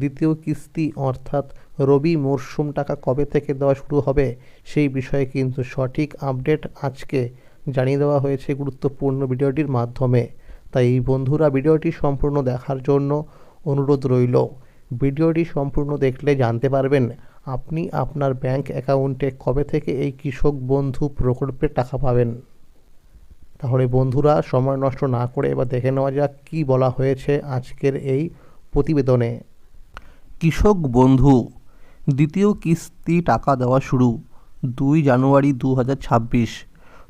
দ্বিতীয় কিস্তি অর্থাৎ রবি মরশুম টাকা কবে থেকে দেওয়া শুরু হবে সেই বিষয়ে কিন্তু সঠিক আপডেট আজকে জানিয়ে দেওয়া হয়েছে গুরুত্বপূর্ণ ভিডিওটির মাধ্যমে। তাই এই বন্ধুরা, ভিডিওটি সম্পূর্ণ দেখার জন্য অনুরোধ রইল। ভিডিওটি সম্পূর্ণ দেখলে জানতে পারবেন আপনি আপনার ব্যাংক অ্যাকাউন্টে কবে থেকে এই কৃষক বন্ধু প্রকল্পের টাকা পাবেন। তাহলে বন্ধুরা, সময় নষ্ট না করে এবার দেখে নেওয়া যাক কী বলা হয়েছে আজকের এই প্রতিবেদনে। কৃষক বন্ধু, দ্বিতীয় কিস্তি টাকা দেওয়া শুরু, দুই জানুয়ারি দু হাজার ছাব্বিশ।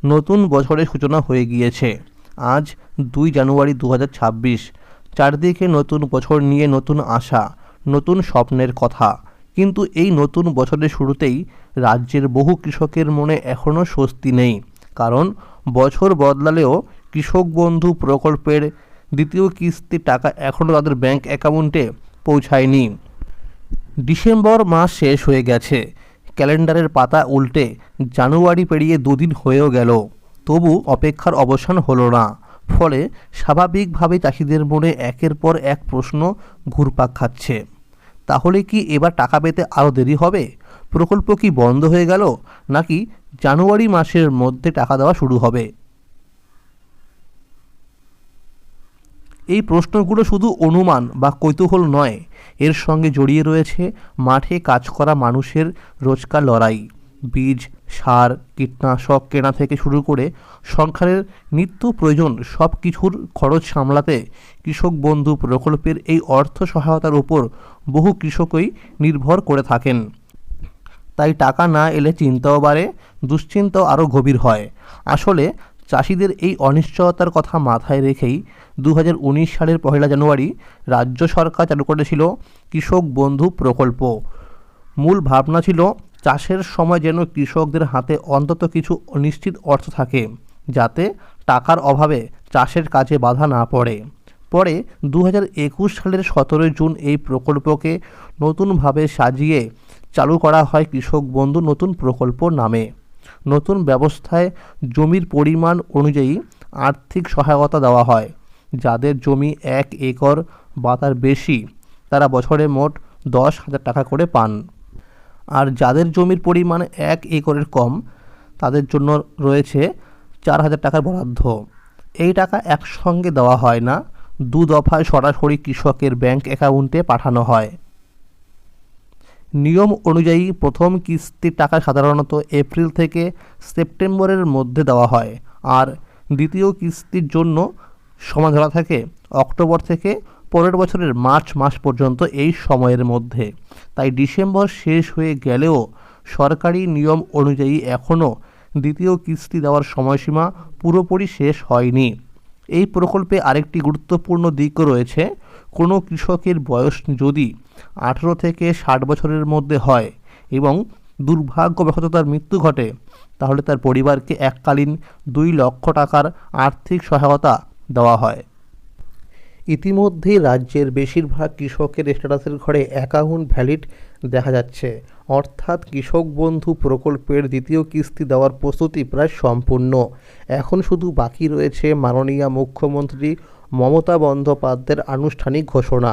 নতুন বছরের সূচনা হয়ে গিয়েছে। আজ দুই জানুয়ারি দু হাজার ছাব্বিশ। চারদিকে নতুন বছর নিয়ে নতুন আশা, নতুন স্বপ্নের কথা। কিন্তু এই নতুন বছরের শুরুতেই রাজ্যের বহু কৃষকের মনে এখনও স্বস্তি নেই। কারণ বছর বদলালেও কৃষক বন্ধু প্রকল্পের দ্বিতীয় কিস্তির টাকা এখনও তাদের ব্যাংক অ্যাকাউন্টে পৌঁছায়নি। ডিসেম্বর মাস শেষ হয়ে গেছে। ক্যালেন্ডারের পাতা উল্টে জানুয়ারি পেরিয়ে দুদিন হয়েও গেল। তবু অপেক্ষার অবসান হলো না। ফলে স্বাভাবিকভাবে চাষিদের মনে একের পর এক প্রশ্ন ঘুরপাক খাচ্ছে। তাহলে কি এবার টাকা পেতে আরও দেরি হবে? প্রকল্প কি বন্ধ হয়ে গেল? নাকি জানুয়ারি মাসের মধ্যে টাকা দেওয়া শুরু হবে? এই প্রশ্নগুলো শুধু অনুমান বা কৌতূহল নয়, এর সঙ্গে জড়িয়ে রয়েছে মাঠে কাজ করা মানুষের রোজকার লড়াই, বীজ, সার, কীটনাশক কেনা থেকে শুরু করে সংসারের নিত্য প্রয়োজন সব কিছুর খরচ সামলাতে কৃষক বন্ধু প্রকল্পের এই অর্থ সহায়তার উপর বহু কৃষকই নির্ভর করে থাকেন। তাই টাকা না এলে চিন্তাও বাড়ে, দুশ্চিন্তাও আরও গভীর হয়। আসলে চাষিদের এই অনিশ্চয়তার কথা মাথায় রেখেই দু হাজার উনিশ সালের পহেলা জানুয়ারি রাজ্য সরকার চালু করেছিল কৃষক বন্ধু প্রকল্প। মূল ভাবনা ছিল চাষের সময় যেন কৃষকদের হাতে অন্তত কিছু অনিশ্চিত অর্থ থাকে, যাতে টাকার অভাবে চাষের কাজে বাধা না পড়ে। পরে দু হাজার একুশ সালের সতেরোই জুন এই প্রকল্পকে নতুনভাবে সাজিয়ে চালু করা হয় কৃষক বন্ধু নতুন প্রকল্প নামে। নতুন ব্যবস্থায় জমির পরিমাণ অনুযায়ী আর্থিক সহায়তা দেওয়া হয়। যাদের জমি এক একর বা তার বেশি, তারা বছরে মোট দশ হাজার টাকা করে পান। আর যাদের জমির পরিমাণ এক একরের কম, তাদের জন্য রয়েছে চার হাজার টাকার বরাদ্দ। এই টাকা একসঙ্গে দেওয়া হয় না, দু দফায় সরাসরি কৃষকের ব্যাংক অ্যাকাউন্টে পাঠানো হয়। নিয়ম অনুযায়ী প্রথম কিস্তির টাকা সাধারণত এপ্রিল থেকে সেপ্টেম্বরের মধ্যে দেওয়া হয়। আর দ্বিতীয় কিস্তির জন্য সময় ধরা থাকে অক্টোবর থেকে পরের বছরের মার্চ মাস পর্যন্ত এই সময়ের মধ্যে। তাই ডিসেম্বর শেষ হয়ে গেলেও সরকারি নিয়ম অনুযায়ী এখনও দ্বিতীয় কিস্তি দেওয়ার সময়সীমা পুরোপুরি শেষ হয়নি। এই প্রকল্পে আরেকটি গুরুত্বপূর্ণ দিকও রয়েছে, কোনো কৃষকের বয়স যদি আঠেরো থেকে ষাট বছরের মধ্যে হয় এবং দুর্ভাগ্যবশত তার মৃত্যু ঘটে, তাহলে তার পরিবারকে এককালীন দুই লক্ষ টাকার আর্থিক সহায়তা দেওয়া হয়। ইতিমধ্যেই রাজ্যের বেশিরভাগ কৃষকের স্ট্যাটাসের ঘরে অ্যাকাউন্ট ভ্যালিড দেখা যাচ্ছে। অর্থাৎ কৃষক বন্ধু প্রকল্পের দ্বিতীয় কিস্তি দেওয়ার প্রস্তুতি প্রায় সম্পূর্ণ। এখন শুধু বাকি রয়েছে মাননীয় মুখ্যমন্ত্রী মমতা বন্দ্যোপাধ্যায়ের আনুষ্ঠানিক ঘোষণা।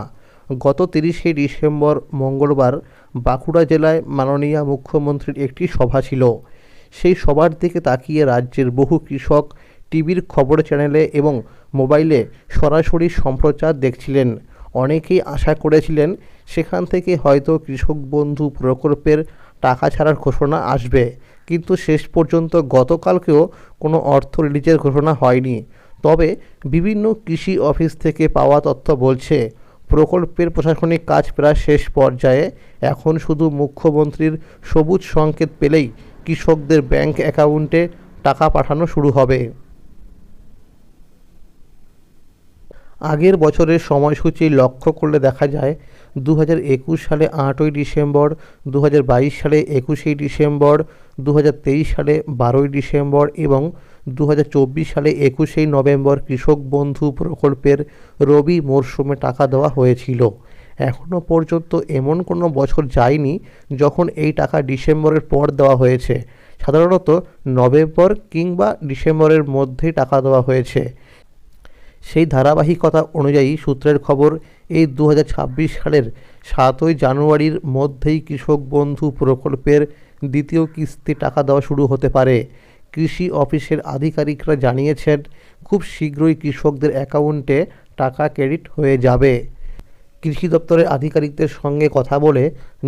গত তিরিশে ডিসেম্বর মঙ্গলবার বাঁকুড়া জেলায় মাননীয় মুখ্যমন্ত্রীর একটি সভা ছিল। সেই সভার দিকে তাকিয়ে রাজ্যের বহু কৃষক টিভির খবর চ্যানেলে এবং মোবাইলে সরাসরি সম্প্রচার দেখছিলেন। অনেকেই আশা করেছিলেন সেখান থেকে হয়তো কৃষক বন্ধু প্রকল্পের টাকা ছাড়ার ঘোষণা আসবে। কিন্তু শেষ পর্যন্ত গতকালকেও কোনো অর্থ রিলিজের ঘোষণা হয়নি। তবে বিভিন্ন কৃষি অফিস থেকে পাওয়া তথ্য বলছে প্রকল্পের প্রশাসনিক কাজ প্রায় শেষ পর্যায়ে। এখন শুধু মুখ্যমন্ত্রীর সবুজ সংকেত পেলেই কৃষকদের ব্যাংক অ্যাকাউন্টে টাকা পাঠানো শুরু হবে। আগের বছরের সময়সূচি লক্ষ্য করলে দেখা যায় দু হাজার একুশ সালে আটই ডিসেম্বর দু হাজার বাইশ সালে একুশে ডিসেম্বর দু হাজার তেইশ সালে বারোই ডিসেম্বর এবং দু হাজার চব্বিশ সালে একুশেই নভেম্বর কৃষক বন্ধু প্রকল্পের রবি মরশুমে টাকা দেওয়া হয়েছিল। এখনও পর্যন্ত এমন কোনো বছর যায়নি যখন এই টাকা ডিসেম্বরের পর দেওয়া হয়েছে। সাধারণত নভেম্বর কিংবা ডিসেম্বরের মধ্যেই টাকা দেওয়া হয়েছে। সেই ধারাবাহিকতা অনুযায়ী সূত্রের খবর, এই দু হাজার ছাব্বিশ সালের সাতই জানুয়ারির মধ্যেই কৃষক বন্ধু প্রকল্পের দ্বিতীয় কিস্তি টাকা দেওয়া শুরু হতে পারে। কৃষি অফিসের আধিকারিকরা জানিয়েছেন, খুব শীঘ্রই কৃষকদের অ্যাকাউন্টে টাকা ক্রেডিট হয়ে যাবে। কৃষি দপ্তরের আধিকারিকদের সঙ্গে কথা বলে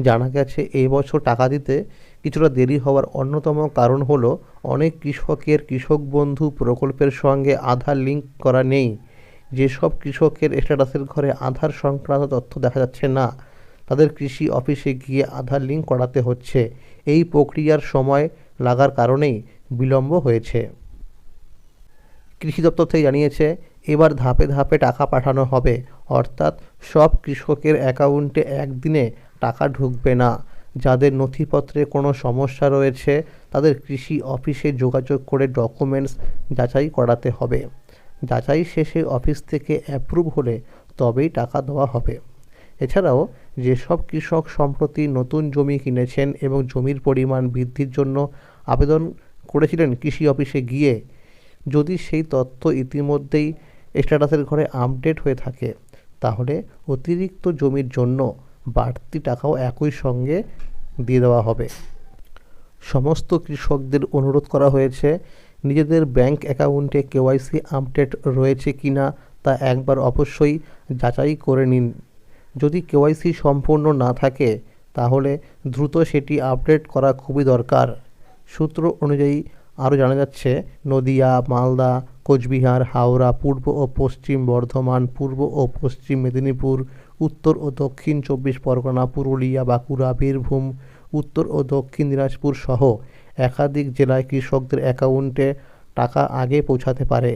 জানা গেছে, এই বছর টাকা দিতে কিছুটা দেরি হওয়ার অন্যতম কারণ হলো, অনেক কৃষকের কৃষক বন্ধু প্রকল্পের সঙ্গে আধার লিঙ্ক করা নেই। যেসব কৃষকের স্ট্যাটাসের ঘরে আধার সংক্রান্ত তথ্য দেখা যাচ্ছে না, তাদের কৃষি অফিসে গিয়ে আধার লিঙ্ক করাতে হচ্ছে। এই প্রক্রিয়ার সময় লাগার কারণেই বিলম্ব হয়েছে। কৃষি দপ্তর থেকে জানিয়েছে, এবার ধাপে ধাপে টাকা পাঠানো হবে। অর্থাৎ সব কৃষকের অ্যাকাউন্টে একদিনে টাকা ঢুকবে না। যাদের নথিপত্রে কোনো সমস্যা রয়েছে, তাদের কৃষি অফিসে যোগাযোগ করে ডকুমেন্টস যাচাই করাতে হবে। যাচাই শেষে অফিস থেকে অ্যাপ্রুভ হলে তবেই টাকা দেওয়া হবে। এছাড়াও, যেসব কৃষক সম্প্রতি নতুন জমি কিনেছেন এবং জমির পরিমাণ বৃদ্ধির জন্য আবেদন করেছিলেন কৃষি অফিসে গিয়ে, যদি সেই তথ্য ইতিমধ্যেই স্ট্যাটাসের ঘরে আপডেট হয়ে থাকে, তাহলে অতিরিক্ত জমির জন্য বাড়তি টাকাও একই সঙ্গে দিয়ে দেওয়া হবে। সমস্ত কৃষকদের অনুরোধ করা হয়েছে, নিজেদের ব্যাংক অ্যাকাউন্টে কেওয়াইসি আপডেট রয়েছে কি না তা একবার অবশ্যই যাচাই করে নিন। যদি কেওয়াইসি সম্পূর্ণ না থাকে, তাহলে দ্রুত সেটি আপডেট করা খুবই দরকার। সূত্র অনুযায়ী আরও জানা যাচ্ছে, নদিয়া, মালদা, কোচবিহার, হাওড়া, পূর্ব ও পশ্চিম বর্ধমান, পূর্ব ও পশ্চিম মেদিনীপুর, উত্তর ও দক্ষিণ চব্বিশ পরগনা, পুরুলিয়া, বাঁকুড়া, বীরভূম, উত্তর ও দক্ষিণ দিনাজপুর সহ একাধিক জেলায় কৃষকদের অ্যাকাউন্টে টাকা আগে পৌঁছাতে পারে।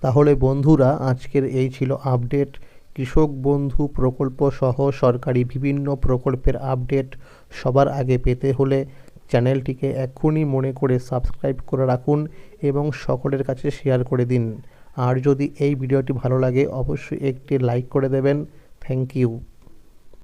তাহলে বন্ধুরা, আজকের এই ছিল আপডেট। কৃষক বন্ধু প্রকল্প সহ সরকারি বিভিন্ন প্রকল্পের আপডেট সবার আগে পেতে হলে চ্যানেলটিকে এক্ষুনি মনে করে সাবস্ক্রাইব করে রাখুন এবং সকলের কাছে শেয়ার করে দিন। আর যদি এই ভিডিওটি ভালো লাগে, অবশ্যই একটি লাইক করে দেবেন। Thank you.